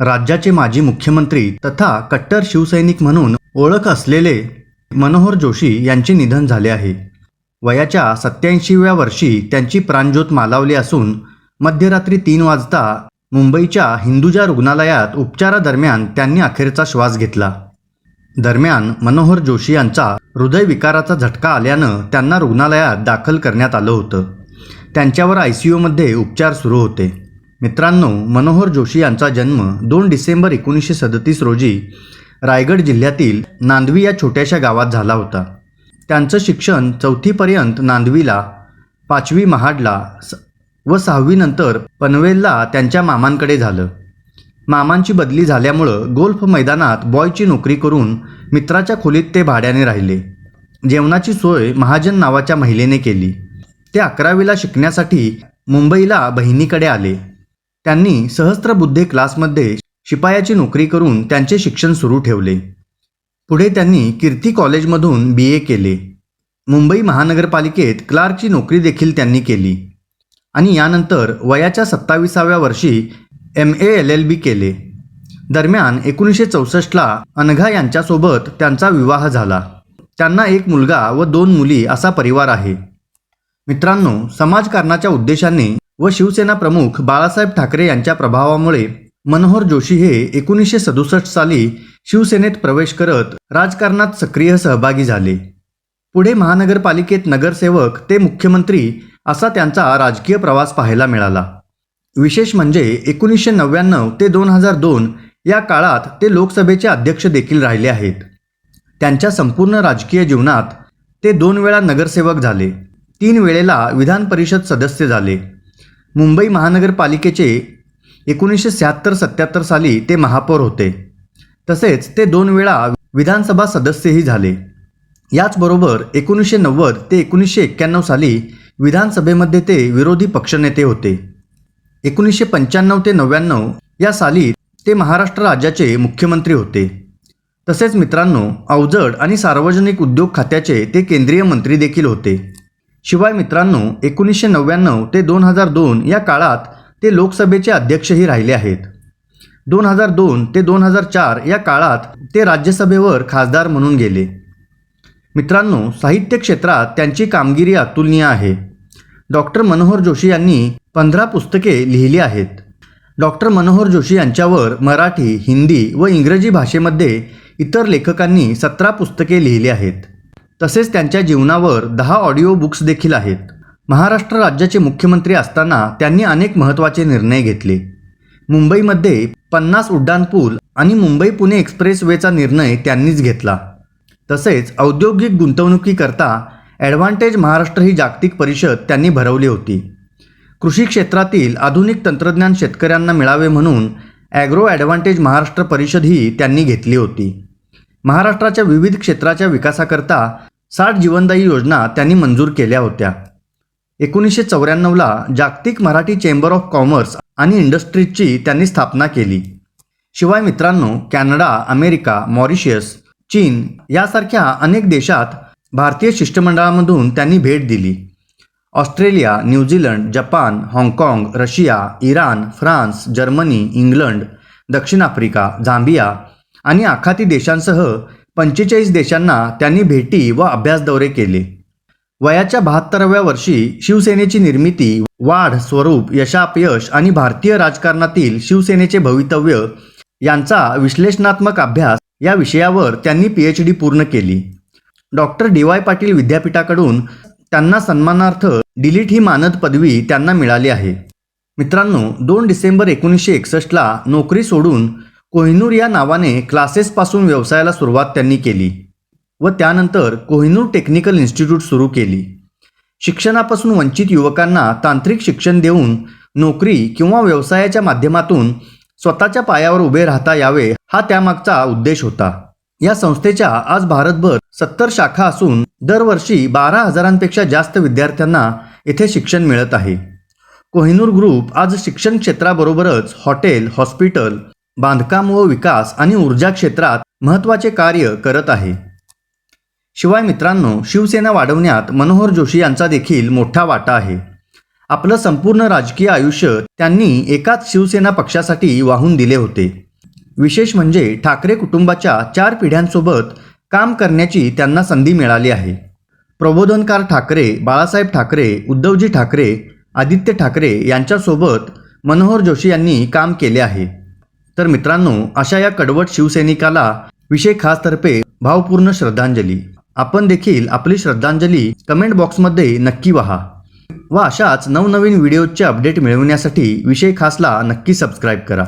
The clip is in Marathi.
राज्याचे माजी मुख्यमंत्री तथा कट्टर शिवसैनिक म्हणून ओळख असलेले मनोहर जोशी यांचे निधन झाले आहे. वयाच्या सत्याऐंशीव्या वर्षी त्यांची प्राणज्योत मालावली असून मध्यरात्री तीन वाजता मुंबईच्या हिंदुजा रुग्णालयात उपचारादरम्यान त्यांनी अखेरचा श्वास घेतला. दरम्यान मनोहर जोशी यांचा हृदयविकाराचा झटका आल्यानं त्यांना रुग्णालयात दाखल करण्यात आलं होतं. त्यांच्यावर आय सी यूमध्ये उपचार सुरू होते. मित्रांनो मनोहर जोशी यांचा जन्म दोन डिसेंबर एकोणीसशे सदतीस रोजी रायगड जिल्ह्यातील नांदवी या छोट्याशा गावात झाला होता. त्यांचं शिक्षण चौथीपर्यंत नांदवीला पाचवी महाडला स व सहावीनंतर पनवेलला त्यांच्या मामांकडे झालं. मामांची बदली झाल्यामुळं गोल्फ मैदानात बॉयची नोकरी करून मित्राच्या खोलीत ते भाड्याने राहिले. जेवणाची सोय महाजन नावाच्या महिलेने केली. ते अकरावीला शिकण्यासाठी मुंबईला बहिणीकडे आले. त्यांनी सहस्त्रबुद्धे क्लासमध्ये शिपायाची नोकरी करून त्यांचे शिक्षण सुरू ठेवले. पुढे त्यांनी कीर्ती कॉलेजमधून बी ए केले. मुंबई महानगरपालिकेत क्लार्कची नोकरी देखील त्यांनी केली. आणि यानंतर वयाच्या सत्ताविसाव्या वर्षी M A L L B केले. दरम्यान एकोणीसशे चौसष्टला अनघा यांच्यासोबत त्यांचा विवाह झाला. त्यांना एक मुलगा व दोन मुली असा परिवार आहे. मित्रांनो समाजकारणाच्या उद्देशाने व शिवसेना प्रमुख बाळासाहेब ठाकरे यांच्या प्रभावामुळे मनोहर जोशी हे एकोणीसशे सदुसष्ट साली शिवसेनेत प्रवेश करत राजकारणात सक्रिय सहभागी झाले. पुढे महानगरपालिकेत नगरसेवक ते मुख्यमंत्री असा त्यांचा राजकीय प्रवास पाहायला मिळाला. विशेष म्हणजे एकोणीसशे नव्याण्णव ते दोन हजार दोन या काळात ते लोकसभेचे अध्यक्ष देखील राहिले आहेत. त्यांच्या संपूर्ण राजकीय जीवनात ते दोन वेळा नगरसेवक झाले. तीन वेळेला विधान परिषद सदस्य झाले. मुंबई महानगरपालिकेचे एकोणीसशे शहात्तर सत्याहत्तर साली ते महापौर होते. तसेच ते दोन वेळा विधानसभा सदस्यही झाले. याचबरोबर एकोणीसशे नव्वद ते एकोणीसशे एक्क्याण्णव साली विधानसभेमध्ये ते विरोधी पक्षनेते होते. एकोणीसशे पंच्याण्णव ते नव्याण्णव या साली ते महाराष्ट्र राज्याचे मुख्यमंत्री होते. तसेच मित्रांनो अवजड आणि सार्वजनिक उद्योग खात्याचे ते केंद्रीय मंत्री देखील होते. शिवाय मित्रांनो एकोणीसशे नव्याण्णव ते दोन हजार दोन या काळात ते लोकसभेचे अध्यक्षही राहिले आहेत. दोन हजार दोन ते दोन हजार चार या काळात ते राज्यसभेवर खासदार म्हणून गेले. मित्रांनो साहित्य क्षेत्रात त्यांची कामगिरी अतुलनीय आहे. डॉक्टर मनोहर जोशी यांनी पंधरा पुस्तके लिहिली आहेत. डॉक्टर मनोहर जोशी यांच्यावर मराठी हिंदी व इंग्रजी भाषेमध्ये इतर लेखकांनी सतरा पुस्तके लिहिली आहेत. तसेच त्यांच्या जीवनावर दहा ऑडिओ बुक्स देखील आहेत. महाराष्ट्र राज्याचे मुख्यमंत्री असताना त्यांनी अनेक महत्त्वाचे निर्णय घेतले. मुंबईमध्ये पन्नास उड्डाणपूल आणि मुंबई पुणे एक्सप्रेसवेचा निर्णय त्यांनीच घेतला. तसेच औद्योगिक गुंतवणुकीकरता ॲडव्हान्टेज महाराष्ट्र ही जागतिक परिषद त्यांनी भरवली होती. कृषी क्षेत्रातील आधुनिक तंत्रज्ञान शेतकऱ्यांना मिळावे म्हणून ॲग्रो ॲडव्हान्टेज महाराष्ट्र परिषद ही त्यांनी घेतली होती. महाराष्ट्राच्या विविध क्षेत्राच्या विकासाकरता साठ जीवनदायी योजना त्यांनी मंजूर केल्या होत्या. एकोणीसशे चौऱ्याण्णवला जागतिक मराठी चेंबर ऑफ कॉमर्स आणि इंडस्ट्रीजची त्यांनी स्थापना केली. शिवाय मित्रांनो कॅनडा अमेरिका मॉरिशियस चीन यासारख्या अनेक देशात भारतीय शिष्टमंडळामधून त्यांनी भेट दिली. ऑस्ट्रेलिया न्यूझीलंड जपान हाँगकाँग Russia Iran France Germany England दक्षिण आफ्रिका झांबिया आणि आखाती देशांसह पंचेचाळीस देशांना त्यांनी भेटी व अभ्यास दौरे केले. वयाच्या बहात्तराव्या वर्षी शिवसेनेची निर्मिती वाढ स्वरूप यशापयश आणि भारतीय राजकारणातील शिवसेनेचे भवितव्य यांचा विश्लेषणात्मक अभ्यास या विषयावर त्यांनी पी एच डी पूर्ण केली. डॉक्टर डी वाय पाटील विद्यापीठाकडून त्यांना सन्मानार्थ डिलीट ही मानद पदवी त्यांना मिळाली आहे. मित्रांनो दोन डिसेंबर एकोणीसशे एकसष्टला नोकरी सोडून कोहिनूर या नावाने क्लासेसपासून व्यवसायाला सुरुवात त्यांनी केली व त्यानंतर कोहिनूर टेक्निकल इन्स्टिट्यूट सुरू केली. शिक्षणापासून वंचित युवकांना तांत्रिक शिक्षण देऊन नोकरी किंवा व्यवसायाच्या माध्यमातून स्वतःच्या पायावर उभे राहता यावे हा त्यामागचा उद्देश होता. या संस्थेच्या आज भारतभर सत्तर शाखा असून दरवर्षी बारा हजारांपेक्षा जास्त विद्यार्थ्यांना येथे शिक्षण मिळत आहे. कोहिनूर ग्रुप आज शिक्षण क्षेत्राबरोबरच हॉटेल हॉस्पिटल बांधकाम व विकास आणि ऊर्जा क्षेत्रात महत्त्वाचे कार्य करत आहे. शिवाय मित्रांनो शिवसेना वाढवण्यात मनोहर जोशी यांचा देखील मोठा वाटा आहे. आपलं संपूर्ण राजकीय आयुष्य त्यांनी एकाच शिवसेना पक्षासाठी वाहून दिले होते. विशेष म्हणजे ठाकरे कुटुंबाच्या चार पिढ्यांसोबत काम करण्याची त्यांना संधी मिळाली आहे. प्रबोधनकार ठाकरे बाळासाहेब ठाकरे उद्धवजी ठाकरे आदित्य ठाकरे यांच्यासोबत मनोहर जोशी यांनी काम केले आहे. तर मित्रांनो अशा या कडवट शिवसैनिकाला विषय खास तर्फे भावपूर्ण श्रद्धांजली. आपण देखील आपली श्रद्धांजली कमेंट बॉक्समध्ये नक्की व्हा व अशाच नवनवीन व्हिडिओजचे अपडेट मिळवण्यासाठी विषय खासला नक्की सबस्क्राईब करा.